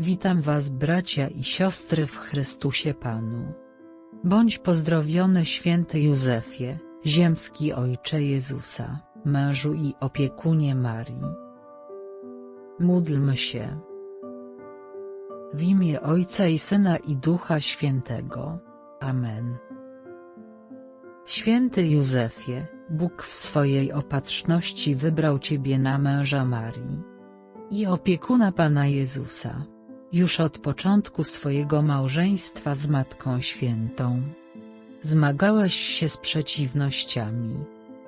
Witam Was bracia i siostry w Chrystusie Panu. Bądź pozdrowiony święty Józefie, ziemski Ojcze Jezusa, mężu i opiekunie Marii. Módlmy się. W imię Ojca i Syna i Ducha Świętego. Amen. Święty Józefie, Bóg w swojej opatrzności wybrał Ciebie na męża Marii i opiekuna Pana Jezusa. Już od początku swojego małżeństwa z Matką Świętą. Zmagałeś się z przeciwnościami.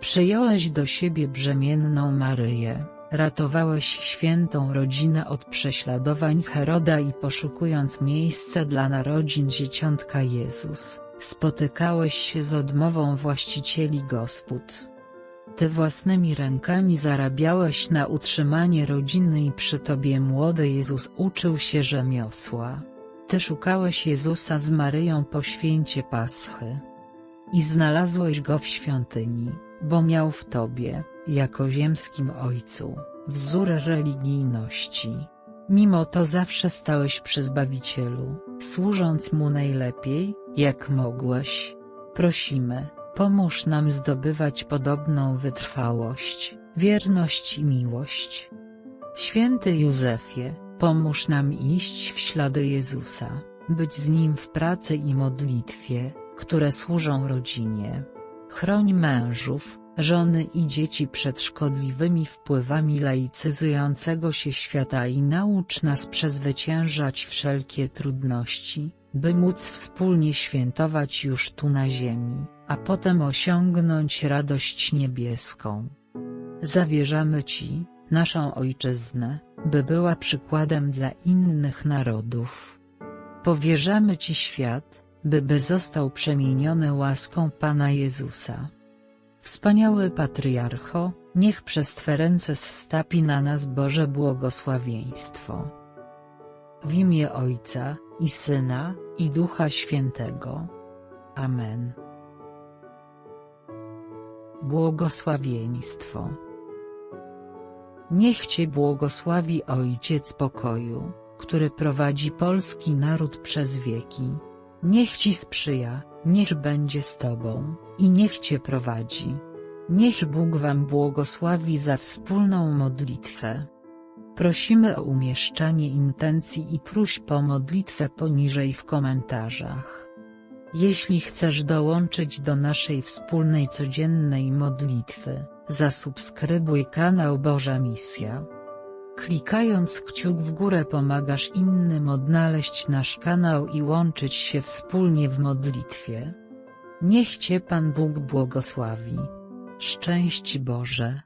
Przyjąłeś do siebie brzemienną Maryję, ratowałeś świętą rodzinę od prześladowań Heroda i poszukując miejsca dla narodzin dzieciątka Jezus, spotykałeś się z odmową właścicieli gospod. Ty własnymi rękami zarabiałeś na utrzymanie rodziny i przy tobie młody Jezus uczył się rzemiosła. Ty szukałeś Jezusa z Maryją po święcie Paschy. I znalazłeś go w świątyni, bo miał w tobie, jako ziemskim ojcu, wzór religijności. Mimo to zawsze stałeś przy Zbawicielu, służąc Mu najlepiej, jak mogłeś. Prosimy, Pomóż nam zdobywać podobną wytrwałość, wierność i miłość. Święty Józefie, pomóż nam iść w ślady Jezusa, być z Nim w pracy i modlitwie, które służą rodzinie. Chroń mężów, żony i dzieci przed szkodliwymi wpływami laicyzującego się świata i naucz nas przezwyciężać wszelkie trudności, by móc wspólnie świętować już tu na ziemi a potem osiągnąć radość niebieską. Zawierzamy Ci, naszą Ojczyznę, by była przykładem dla innych narodów. Powierzamy Ci świat, by by został przemieniony łaską Pana Jezusa. Wspaniały Patriarcho, niech przez Twe ręce stapi na nas Boże błogosławieństwo. W imię Ojca, i Syna, i Ducha Świętego. Amen. Błogosławieństwo. Niech Cię błogosławi Ojciec pokoju, który prowadzi polski naród przez wieki. Niech Ci sprzyja, niech będzie z Tobą, i niech Cię prowadzi. Niech Bóg Wam błogosławi za wspólną modlitwę. Prosimy o umieszczanie intencji i próśb o modlitwę poniżej w komentarzach. Jeśli chcesz dołączyć do naszej wspólnej codziennej modlitwy, zasubskrybuj kanał Boża Misja. Klikając kciuk w górę pomagasz innym odnaleźć nasz kanał i łączyć się wspólnie w modlitwie. Niech Cię Pan Bóg błogosławi. Szczęść Boże.